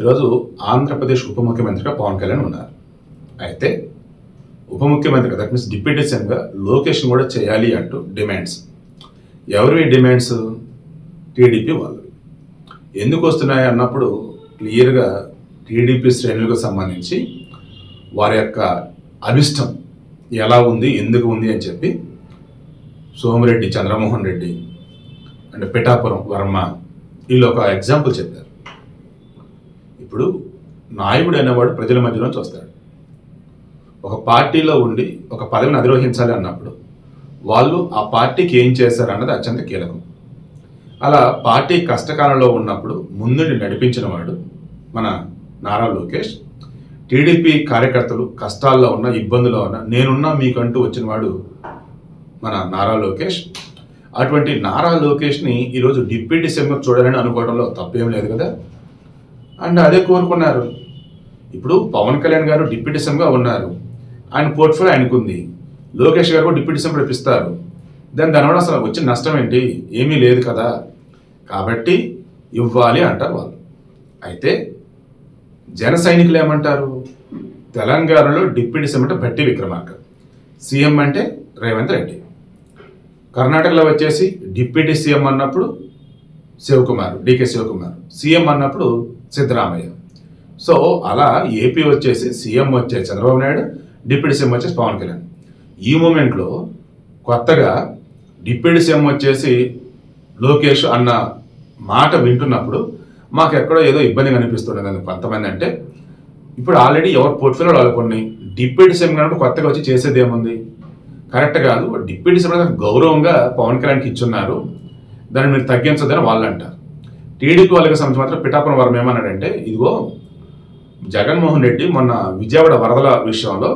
ఈరోజు ఆంధ్రప్రదేశ్ ఉప ముఖ్యమంత్రిగా పవన్ కళ్యాణ్ ఉన్నారు. అయితే ఉప ముఖ్యమంత్రిగా దట్ మీన్స్ డిప్యూటీ సీఎంగా లోకేష్ని కూడా చేయాలి అంటూ డిమాండ్స్. ఎవరివి డిమాండ్స్? టీడీపీ వాళ్ళు. ఎందుకు వస్తున్నాయి అన్నప్పుడు క్లియర్గా టీడీపీ శ్రేణులకు సంబంధించి వారి యొక్క అభిష్టం ఎలా ఉంది ఎందుకు ఉంది అని చెప్పి సోమిరెడ్డి చంద్రమోహన్ రెడ్డి అండ్ పిఠాపురం వర్మ వీళ్ళు ఒక ఎగ్జాంపుల్ చెప్పారు. ఇప్పుడు నాయకుడు అనేవాడు ప్రజల మధ్యలోంచి వస్తాడు. ఒక పార్టీలో ఉండి ఒక పదవిని అధిరోహించాలి అన్నప్పుడు వాళ్ళు ఆ పార్టీకి ఏం చేశారు అన్నది అత్యంత కీలకం. అలా పార్టీ కష్టకాలంలో ఉన్నప్పుడు ముందుండి నడిపించిన వాడు మన నారా లోకేష్. టీడీపీ కార్యకర్తలు కష్టాల్లో ఉన్న ఇబ్బందుల్లో ఉన్న నేనున్నా మీకంటూ వచ్చిన వాడు మన నారా లోకేష్. అటువంటి నారా లోకేష్ని ఈరోజు డిప్యూటీ సీఎం చూడాలని అనుకోవడంలో తప్పేం లేదు కదా. అండ్ అదే కోరుకున్నారు. ఇప్పుడు పవన్ కళ్యాణ్ గారు డిప్యూటీ సీఎంగా ఉన్నారు. ఆయన పోర్ట్ఫోలియో ఆయనకుంది. లోకేష్ గారు కూడా డిప్యూటీ సీఎం రేపిస్తారు దాని దానివల్ల అసలు వచ్చిన నష్టం ఏంటి? ఏమీ లేదు కదా. కాబట్టి ఇవ్వాలి అంటారు వాళ్ళు. అయితే జన సైనికులు ఏమంటారు? తెలంగాణలో డిప్యూటీ సీఎం అంటే భట్టి విక్రమార్క. సీఎం అంటే రేవంత్ రెడ్డి. కర్ణాటకలో వచ్చేసి డిప్యూటీ సీఎం అన్నప్పుడు శివకుమార్ డికే శివకుమార్. సీఎం అన్నప్పుడు సిద్ధరామయ్య. సో అలా ఏపీ వచ్చేసి సీఎం వచ్చేసి చంద్రబాబు నాయుడు డిప్యూటీ సీఎం వచ్చేసి పవన్ కళ్యాణ్. ఈ మూమెంట్లో కొత్తగా డిప్యూటీ సీఎం వచ్చేసి లోకేష్ అన్న మాట వింటున్నప్పుడు మాకు ఎక్కడో ఏదో ఇబ్బంది కనిపిస్తుండదు కొంతమంది అంటే ఇప్పుడు ఆల్రెడీ ఎవరు పోర్ట్ఫోలియో వాళ్ళు కొన్ని డిప్యూటీ సీఎం కాబట్టి కొత్తగా వచ్చి చేసేది ఏముంది? కరెక్ట్ కాదు. డిప్యూటీ సీఎం అనేది గౌరవంగా పవన్ కళ్యాణ్కి ఇచ్చున్నారు. దాన్ని మీరు తగ్గించొద్దని వాళ్ళు అంటారు టీడీపీ వాళ్ళకి సంబంధించి మాత్రం పిఠాపురం వరం ఏమన్నాడంటే ఇదిగో జగన్మోహన్ రెడ్డి మొన్న విజయవాడ వరదల విషయంలో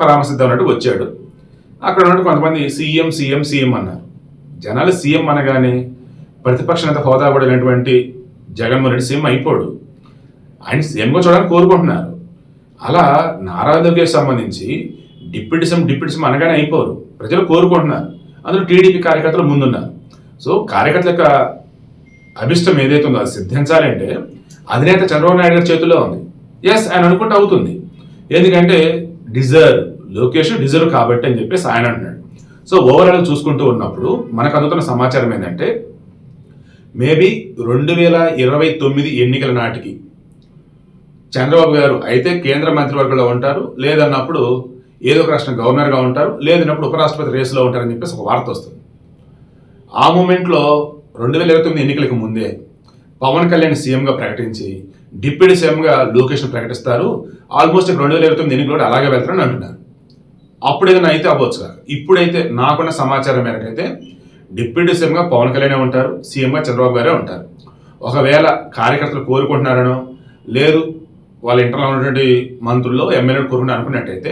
పరామర్శిద్దాం అన్నట్టు వచ్చాడు. అక్కడ ఉన్నట్టు కొంతమంది సీఎం సీఎం సీఎం అన్నారు. జనాలు సీఎం అనగానే ప్రతిపక్ష నేత హోదా కూడా లేనటువంటి జగన్మోహన్ రెడ్డి సీఎం అయిపోడు. ఆయన సీఎంగా చూడాలని కోరుకుంటున్నారు. అలా నారా లోకేష్ సంబంధించి డిప్యూటీ సీఎం డిప్యూటీ సీఎం అనగానే అయిపోరు. ప్రజలు కోరుకుంటున్నారు. అందులో టీడీపీ కార్యకర్తలు ముందున్నారు. సో కార్యకర్తల యొక్క అభిష్టం ఏదైతే ఉందో అది సిద్ధించాలంటే అధినేత చంద్రబాబు నాయుడు గారి చేతిలో ఉంది. ఎస్ ఆయన అనుకుంటే అవుతుంది. ఎందుకంటే డిజర్వ్ లోకేష్ డిజర్వ్ కాబట్టి అని చెప్పేసి ఆయన అంటున్నాడు. సో ఓవరాల్ చూసుకుంటూ ఉన్నప్పుడు మనకు అందుతున్న సమాచారం ఏంటంటే మేబీ రెండు వేల ఇరవై తొమ్మిది ఎన్నికల నాటికి చంద్రబాబు గారు అయితే కేంద్ర మంత్రివర్గంలో ఉంటారు లేదన్నప్పుడు ఏదో ఒక రాష్ట్రం గవర్నర్గా ఉంటారు లేదన్నప్పుడు ఉపరాష్ట్రపతి రేసులో ఉంటారని చెప్పేసి ఒక వార్త వస్తుంది. ఆ మూమెంట్లో రెండు వేల ఇరవై తొమ్మిది ఎన్నికలకు ముందే పవన్ కళ్యాణ్ సీఎంగా ప్రకటించి డిప్యూటీ సీఎంగా లోకేష్ను ప్రకటిస్తారు. ఆల్మోస్ట్ రెండు వేల ఇరవై తొమ్మిది ఎన్నికలు కూడా అలాగే వెళ్తారని అంటున్నారు. అప్పుడు ఏదైనా అయితే అవ్వచ్చు కాదు ఇప్పుడైతే నాకున్న సమాచారం మేరకైతే డిప్యూటీ సీఎంగా పవన్ కళ్యాణ్ ఉంటారు. సీఎంగా చంద్రబాబు గారే ఉంటారు. ఒకవేళ కార్యకర్తలు కోరుకుంటున్నారనో లేదు వాళ్ళ ఇంటర్లో ఉన్నటువంటి మంత్రుల్లో ఎమ్మెల్యేలు కోరుకుంటారు అనుకున్నట్టయితే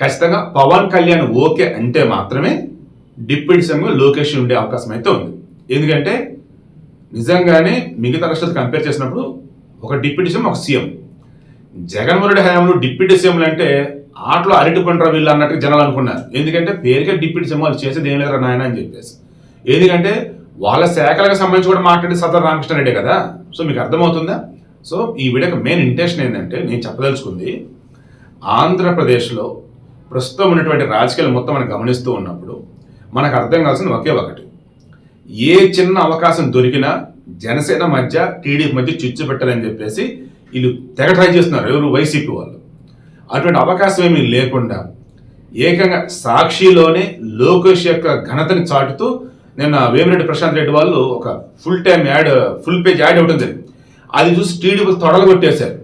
ఖచ్చితంగా పవన్ కళ్యాణ్ ఓకే అంటే మాత్రమే డిప్యూటీ సీఎంగా లోకేష్ ఉండే అవకాశం అయితే ఉంది. ఎందుకంటే నిజంగానే మిగతా రాష్ట్రాలు కంపేర్ చేసినప్పుడు ఒక డిప్యూటీ సీఎం ఒక సీఎం. జగన్మోహన్ రెడ్డి హయాంలో డిప్యూటీ సీఎంలు అంటే ఆటలో అరటి పంటరా వీళ్ళు అన్నట్టు జనాలు అనుకున్నారు. ఎందుకంటే పేరుకే డిప్యూటీ సీఎం వాళ్ళు చేసేది ఏం లేదురా నాయన అని చెప్పేసి. ఎందుకంటే వాళ్ళ శాఖలకు సంబంధించి కూడా మాట్లాడే సదర్ రామకృష్ణ రెడ్డి కదా. సో మీకు అర్థమవుతుందా? సో ఈ వీడియోకి మెయిన్ ఇంటెన్షన్ ఏంటంటే నేను చెప్పదలుచుకుంది ఆంధ్రప్రదేశ్లో ప్రస్తుతం ఉన్నటువంటి రాజకీయాలు మొత్తం మనం గమనిస్తూ ఉన్నప్పుడు మనకు అర్థం కావాల్సింది ఒకే ఒకటి. ఏ చిన్న అవకాశం దొరికినా జనసేన మధ్య టీడీపీ మధ్య చిచ్చు పెట్టాలని చెప్పేసి వీళ్ళు తెగ ట్రై చేస్తున్నారు. ఎవరు? వైసీపీ వాళ్ళు. అటువంటి అవకాశం ఏమీ లేకుండా ఏకంగా సాక్షిలోనే లోకేష్ యొక్క ఘనతని చాటుతూ నిన్న వేమిరెడ్డి ప్రశాంత్ రెడ్డి వాళ్ళు ఒక full time ad full page ad ఇవ్వడం జరిగింది. అది చూసి టీడీపీ తొడలు కొట్టేశారు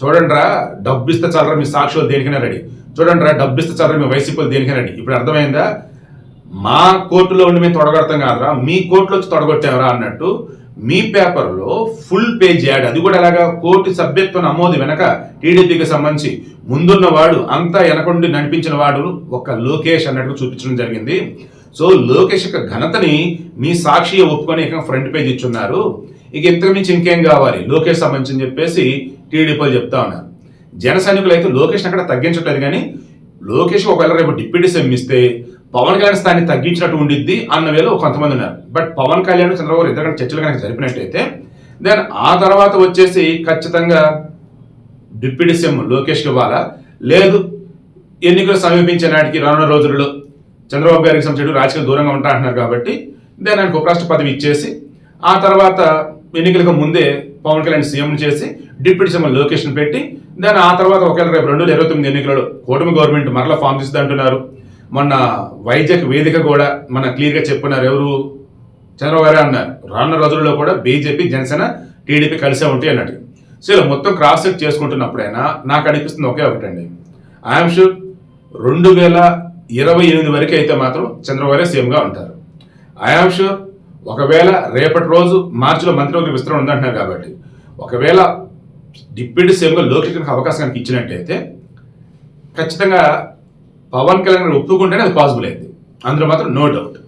చూడండి రా డబ్బు ఇస్తే చాలరా మీ సాక్షులు దేనికైనా రెడీ. చూడండి రా డబ్బు ఇస్తే చాలరా మీ వైసీపీలు దేనికైనా రెడీ. ఇప్పుడు అర్థమైందా? మా కోర్టులో ఉండి మేము తొడగొడతాం కాదురా మీ కోర్టులో వచ్చి తొడగొట్టామరా అన్నట్టు మీ పేపర్లో ఫుల్ పేజ్ యాడ్. అది కూడా ఎలాగా కోర్టు సభ్యత్వ నమోదు వెనక టీడీపీకి సంబంధించి ముందున్న వాడు అంతా వెనకుండి నడిపించిన వాడు ఒక లోకేష్ అన్నట్టు చూపించడం జరిగింది. సో లోకేష్ యొక్క ఘనతని మీ సాక్షి ఒప్పుకొని ఇక ఫ్రంట్ పేజ్ ఇచ్చున్నారు. ఇక ఇంతకు మించి ఇంకేం కావాలి? లోకేష్ సంబంధించి అని చెప్పేసి టీడీపీలు చెప్తా ఉన్నారు. జన సైనికులు అయితే లోకేష్ అక్కడ తగ్గించట్లేదు కానీ లోకేష్ ఒకవేళ రేపు డిప్యూటీ సీఎం ఇస్తే పవన్ కళ్యాణ్ స్థాయిని తగ్గించినట్టు ఉండిద్ది అన్న వేలో కొంతమంది ఉన్నారు. బట్ పవన్ కళ్యాణ్ చంద్రబాబు ఇద్దరు చర్చలు కనుక జరిపినట్టయితే దెన్ ఆ తర్వాత వచ్చేసి ఖచ్చితంగా డిప్యూటీ సీఎం లోకేష్కి ఇవ్వాలా? లేదు. ఎన్నికలు సమీపించే నాటికి రానున్న రోజుల్లో చంద్రబాబు గారికి సంబంధించి రాజకీయ దూరంగా ఉంటా అంటున్నారు కాబట్టి దాని ఆయనకు ఉపరాష్ట్ర పదవి ఇచ్చేసి ఆ తర్వాత ఎన్నికలకు ముందే పవన్ కళ్యాణ్ సీఎం చేసి డిప్యూటీ సీఎం లొకేషన్ పెట్టి దాని ఆ తర్వాత ఒకవేళ రేపు రెండు వేల ఇరవై తొమ్మిది ఎన్నికలలో కూటమి గవర్నమెంట్ మరలా ఫామ్ చేస్తుంది అంటున్నారు మొన్న వైజాగ్ వేదిక కూడా మన క్లియర్గా చెప్పున్నారు ఎవరు? చంద్రబాబు గారే అన్నారు. రానున్న రోజుల్లో కూడా బీజేపీ జనసేన టీడీపీ కలిసే ఉంటాయి అన్నట్టు. సో ఇలా మొత్తం క్రాస్ చెక్ చేసుకుంటున్నప్పుడైనా నాకు అనిపిస్తుంది ఒకే ఒకటండి. ఐఎమ్ షూర్ రెండు వేల ఇరవై ఎనిమిది వరకు అయితే మాత్రం చంద్రబాబు సీఎంగా ఉంటారు. ఐఎమ్ షూర్ ఒకవేళ రేపటి రోజు మార్చిలో మంత్రివర్గ విస్తరణ ఉందంటున్నారు కాబట్టి ఒకవేళ డిప్యూటీ సీఎంగా లోకేష్ అవకాశం కనుక ఇచ్చినట్టయితే ఖచ్చితంగా పవన్ కళ్యాణ్ ఒప్పుకుంటేనే అది పాసిబుల్ అయింది. అందులో మాత్రం నో డౌట్.